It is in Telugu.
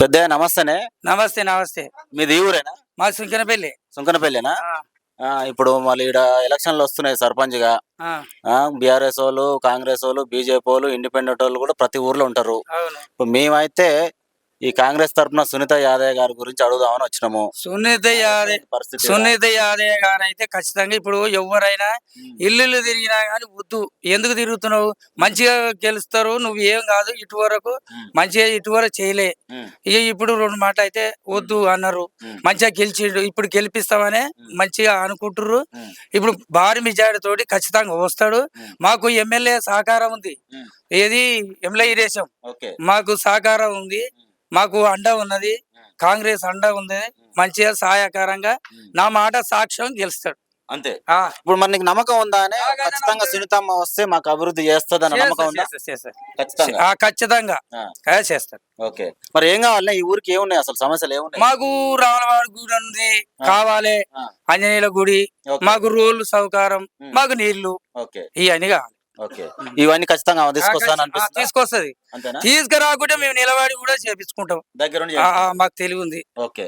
పెద్దయ్య నమస్తేనే. నమస్తే నమస్తే. మీది ఈ ఊరేనా? మా సుంకనపల్లి. సుంకనపల్లినా? ఇప్పుడు మళ్ళీ ఇక్కడ ఎలక్షన్లు వస్తున్నాయి సర్పంచ్గా బీఆర్ఎస్ వాళ్ళు కాంగ్రెస్ వాళ్ళు బీజేపీ వాళ్ళు ఇండిపెండెంట్ వాళ్ళు కూడా ప్రతి ఊర్లో ఉంటారు. ఇప్పుడు మేమైతే ఈ కాంగ్రెస్ తరఫున సునీత యాదవ్ గారి గురించి అడుగుదామని వచ్చినాము. సునీత యాదవ్ పరిస్థితి సునీత యాదవ్ గారు అయితే ఖచ్చితంగా ఇప్పుడు ఎవరైనా ఇల్లు తిరిగినా కానీ వద్దు. ఎందుకు తిరుగుతున్నావు? మంచిగా గెలుస్తారు. నువ్వు ఏం కాదు. ఇటు వరకు. మంచిగా ఇటు వరకు చేయలే. ఇక ఇప్పుడు రెండు మాట అయితే వద్దు అన్నారు. మంచిగా గెలిచిండు. ఇప్పుడు గెలిపిస్తామనే మంచిగా అనుకుంటుర్రు. ఉమ్, ఇప్పుడు భారీ మెజారిటీ తోటి ఖచ్చితంగా వస్తాడు. మాకు ఎమ్మెల్యే సహకారం ఉంది. ఏది? MLA okay. మాకు సహకారం ఉంది. మాకు అండ ఉన్నది. కాంగ్రెస్ అండ ఉంది. మంచిగా సహాయకరంగా నా మాట సాక్ష్యం గెలుస్తాడు. అంతే. ఆ, ఇప్పుడు మరి నీకు నమ్మకం ఉందా అని? ఖచ్చితంగా సునీతమ్మ వస్తే మాకు అభివృద్ధి చేస్తుంది అన్న నమ్మకం ఉందా. ఖచ్చితంగా. ఆ, ఖచ్చితంగా. చేస్తాడు. ఓకే. మరి ఏం కావాలి ఈ ఊరికి ఏమున్నాయి అసలు? సమస్యలు ఏమున్నాయి? మాకు రావణవాడి గుడి ఉంది. కావాలి. ఆంజనేయుల గుడి. మాకు రోడ్లు సౌకర్యం. ఉమ్. మాకు నీళ్ళు. ఓకే. ఇవన్నీ కావాలి. ఓకే. ఇవన్నీ ఖచ్చితంగా తీసుకొస్తాను తీసుకొస్తది. తీసుకురాకుంటే మేము నిలబడి కూడా చేపించుకుంటాం. దగ్గర మాకు తెలివి ఉంది ఓకే.